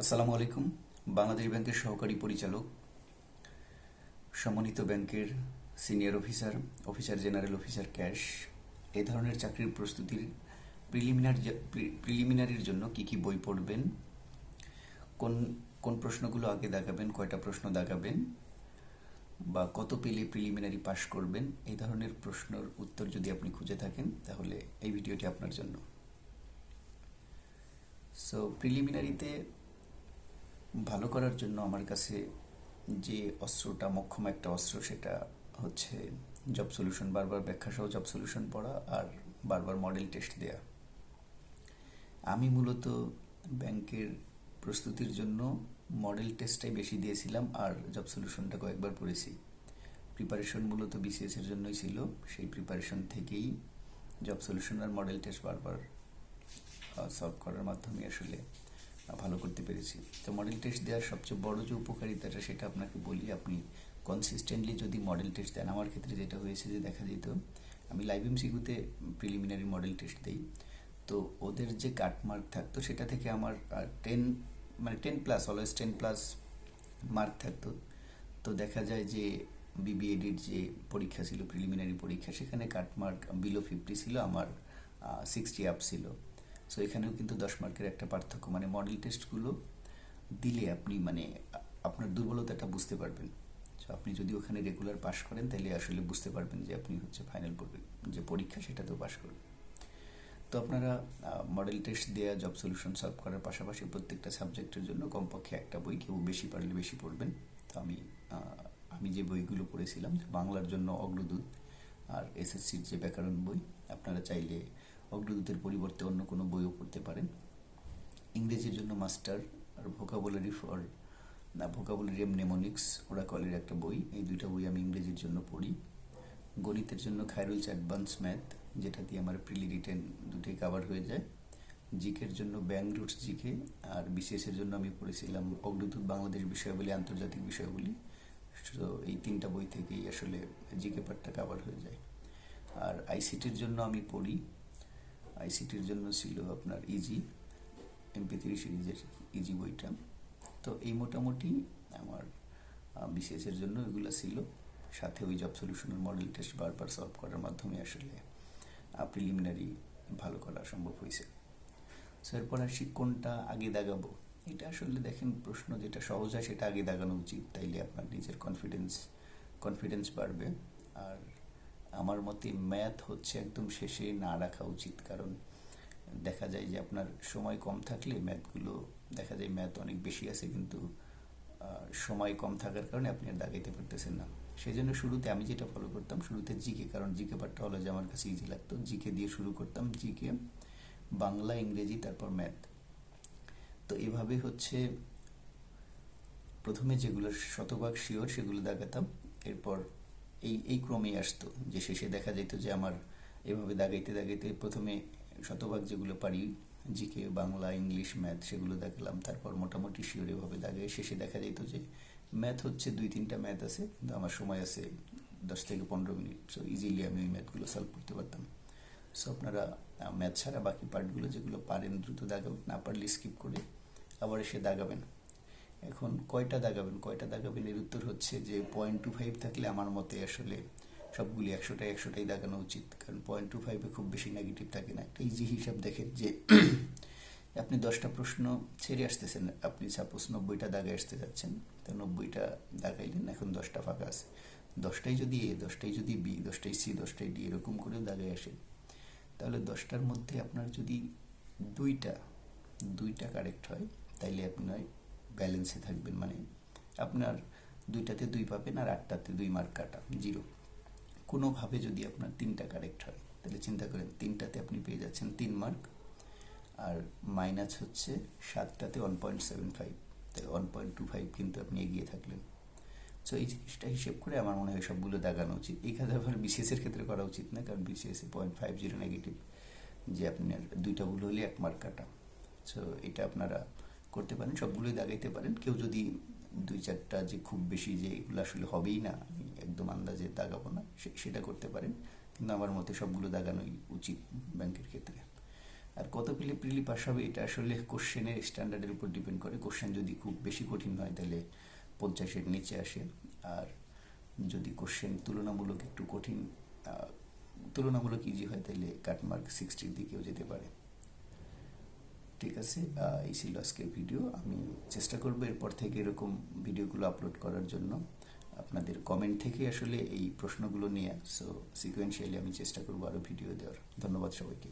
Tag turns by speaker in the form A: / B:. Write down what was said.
A: আসসালামু আলাইকুম। বাংলাদেশ ব্যাংকের সহকারী পরিচালক, সমন্বিত ব্যাংকের senior officer officer general officer cash. এই ধরনের চাকরির প্রস্তুতির প্রিলিমিনার প্রিলিমিনারির জন্য কি কি বই পড়বেন? কোন কোন প্রশ্নগুলো আগে দাগাবেন, কয়টা প্রশ্ন দাগাবেন? বা কত পেলে প্রিলিমিনারি পাশ করবেন? এই ধরনের প্রশ্নের উত্তর যদি আপনি খুঁজে থাকেন, তাহলে এই ভিডিওটি আপনার জন্য। সো প্রিলিমিনারিতে ভালো করার জন্য আমার কাছে যে অস্ত্রটা, মক্ষম একটা অস্ত্র, সেটা হচ্ছে জব সলিউশন বারবার ব্যাখ্যা সহ জব সলিউশন পড়া আর বারবার মডেল টেস্ট দেয়া। আমি মূলত ব্যাংকের প্রস্তুতির জন্য মডেল টেস্টটাই বেশি দিয়েছিলাম আর জব সলিউশনটা কয়েকবার পড়েছি। প্রিপারেশন মূলত বিসিএস এর জন্যই ছিল। সেই প্রিপারেশন থেকেই জব সলিউশন আর মডেল টেস্ট বারবার সলভ করার মাধ্যমে আসলে ভালো করতে পেরেছি। তো মডেল টেস্ট দেওয়ার সবচেয়ে বড় যে উপকারিতাটা সেটা আপনাকে বলি, আপনি কনসিস্টেন্টলি যদি মডেল টেস্ট দেন, আমার ক্ষেত্রে যেটা হয়েছে যে দেখা যেত, আমি লাইভ এমসিকিউতে প্রিলিমিনারি মডেল টেস্ট দিই। তো ওদের যে কাটমার্ক থাকতো, সেটা থেকে আমার টেন মানে ten plus always ten plus mark থাকতো। তো দেখা যায় যে বিবিএডির যে পরীক্ষা ছিল প্রিলিমিনারি পরীক্ষা, সেখানে কাটমার্ক বিলো ফিফটি ছিল, আমার সিক্সটি আপ ছিল। সো এখানেও কিন্তু দশ মার্কের একটা পার্থক্য। মানে মডেল টেস্টগুলো দিলে আপনি মানে আপনার দুর্বলতাটা বুঝতে পারবেন। সো আপনি যদি ওখানে রেগুলার পাস করেন, তাহলে আসলে বুঝতে পারবেন যে আপনি হচ্ছে ফাইনাল যে পরীক্ষা সেটাতেও পাস করবেন। তো আপনারা মডেল টেস্ট দেওয়া জব সলিউশন সলভ করার পাশাপাশি প্রত্যেকটা সাবজেক্টের জন্য কমপক্ষে একটা বই কেউ বেশি পারলে বেশি পড়বেন। তো আমি আমি যে বইগুলো পড়েছিলাম বাংলার জন্য অগ্রদূত আর এসএসসির যে ব্যাকরণ বই, আপনারা চাইলে অগ্রদূতের পরিবর্তে অন্য কোনো বইও পড়তে পারেন। ইংরেজির জন্য মাস্টার আর ভোকাবুলারি ফর না ভোকাবুলারি এম নেমোনিক্স ওরাকলের একটা বই। এই দুইটা বই আমি ইংরেজির জন্য পড়ি। গণিতের জন্য খায়রুলস অ্যাডভান্স ম্যাথ যেটা দিয়ে আমার প্রিলি রিটেন দুটোই কাভার হয়ে যায়। জিকের জন্য ব্যাঙ্ক রুটস জিকে, আর এর জন্য আমি পড়েছিলাম অগ্রদূত বাংলাদেশ বিষয়গুলি আন্তর্জাতিক বিষয়গুলি তো এই তিনটা বই থেকেই আসলে জিকে পার্টটা কাভার হয়ে যায়। আর আইসিটির জন্য আমি পড়ি আইসিটির জন্য ছিল আপনার ইজি এমপি থ্রি সিরিজের ইজি বইটা। তো এই মোটামুটি আমার বিসিএস এর জন্য এগুলো ছিল। সাথে ওই জব সলিউশনের মডেল টেস্ট বারবার সলভ করার মাধ্যমে আসলে প্রিলিমিনারি ভালো করা সম্ভব হয়েছে। সো এরপর আসি কোনটা আগে দাগাবো? এটা আসলে দেখেন, প্রশ্ন যেটা সহজ হয় সেটা আগে দাগানো উচিত। তাইলে আপনার নিজের কনফিডেন্স কনফিডেন্স বাড়বে। আর আমার মতে ম্যাথ হচ্ছে একদম শেষে না রাখা উচিত। কারণ দেখা যায় যে আপনার সময় কম থাকলে ম্যাথগুলো দেখা যায় ম্যাথ অনেক বেশি আছে কিন্তু সময় কম থাকার কারণে আপনি আর দাগাইতে পারতেছেন না। সেই জন্য শুরুতে আমি যেটা ফলো করতাম শুরুতে জিকে কারণ জিকে পার্টটা হলো যে আমার কাছে ইজি লাগতো। জিকে দিয়ে শুরু করতাম জিকে বাংলা, ইংরেজি, তারপর ম্যাথ তো এভাবে হচ্ছে প্রথমে যেগুলো শতভাগ শিওর সেগুলো দেখাতাম এরপর এই এই ক্রমেই আসতো। যে শেষে দেখা যেত যে আমার এভাবে দাগাইতে দাগাইতে প্রথমে শতভাগ যেগুলো পারি, জিকে, বাংলা, ইংলিশ, ম্যাথ, সেগুলো দেখালাম। তারপর মোটামুটি শিওর এভাবে দাগাই শেষে দেখা যেত যে ম্যাথ হচ্ছে দুই, তিনটা ম্যাথ আছে, কিন্তু আমার সময় আছে দশ থেকে পনেরো মিনিট। সো ইজিলি আমি ওই ম্যাথগুলো সলভ করতে পারতাম। সো আপনারা ম্যাথ ছাড়া বাকি পার্টগুলো যেগুলো পারেন, দ্রুত দাগাবেন, না পারলে স্কিপ করে আবার এসে দাগাবেন। এখন কয়টা দাগাবেন কয়টা দাগাবেন এর উত্তর হচ্ছে যে পয়েন্ট টু ফাইভ থাকলে আমার মতে আসলে সবগুলি একশোটাই একশোটাই দাগানো উচিত। কারণ পয়েন্ট টু ফাইভে খুব বেশি নেগেটিভ থাকে না। একটা ইজি হিসাব দেখেন যে আপনি দশটা প্রশ্ন ছেড়ে আসতেছেন। আপনি সাপোজ নব্বইটা দাগায় আসতে যাচ্ছেন। তো নব্বইটা দাগাইলেন, এখন দশটা ফাঁকা আছে। দশটাই যদি এ দশটাই যদি বি দশটাই সি দশটাই ডি এরকম করেও দাগায় আসেন, তাহলে দশটার মধ্যে আপনার যদি দুইটা দুইটা কারেক্ট হয়, তাইলে আপনার ব্যালেন্সে থাকবেন মানে আপনার দুইটাতে দুই পাবেন আর আটটাতে দুই মার্ক কাটা, জিরো। কোনোভাবে যদি আপনার তিনটা কারেক্ট হয়, তাহলে চিন্তা করেন, তিনটাতে আপনি পেয়ে যাচ্ছেন তিন মার্ক, আর মাইনাস হচ্ছে সাতটাতে ওয়ান পয়েন্ট সেভেন ফাইভ তাহলে ওয়ান পয়েন্ট টু ফাইভ কিন্তু আপনি এগিয়ে থাকলেন। সো এই জিনিসটা হিসেব করে আমার মনে হয় সবগুলো দাগানো উচিত। এই কাজে আবার বিসিএসের ক্ষেত্রে করা উচিত না, কারণ বিসিএসে পয়েন্ট ফাইভ জিরো নেগেটিভ যে আপনার দুইটা ভুল হলে এক মার্ক কাটা। সো এটা আপনারা করতে পারেন, সবগুলোই দাগাইতে পারেন। কেউ যদি দুই চারটা যে খুব বেশি যে এগুলো আসলে হবেই না, আমি একদম আন্দাজে দাগাবো না সেটা করতে পারেন। কিন্তু আমার মতে সবগুলো দাগানোই উচিত ব্যাংকের ক্ষেত্রে। আর কত পেলে প্রিলি পাস হবে, এটা আসলে কোশ্চেনের স্ট্যান্ডার্ডের উপর ডিপেন্ড করে। কোশ্চেন যদি খুব বেশি কঠিন হয়, তাহলে পঞ্চাশের নিচে আসে। আর যদি কোশ্চেন তুলনামূলক একটু কঠিন তুলনামূলক ইজি হয়, তাহলে কাটমার্ক সিক্সটির দিকেও যেতে পারে। ঠিক আছে এই ছিল আজকের ভিডিও আমি চেষ্টা করব এরপর থেকে এরকম ভিডিওগুলো আপলোড করার জন্য। আপনাদের কমেন্ট থেকে আসলে এই প্রশ্নগুলো নিয়ে সো সিকোয়েন্সিয়ালি আমি চেষ্টা করব আরও ভিডিও দেওয়ার। ধন্যবাদ সবাইকে।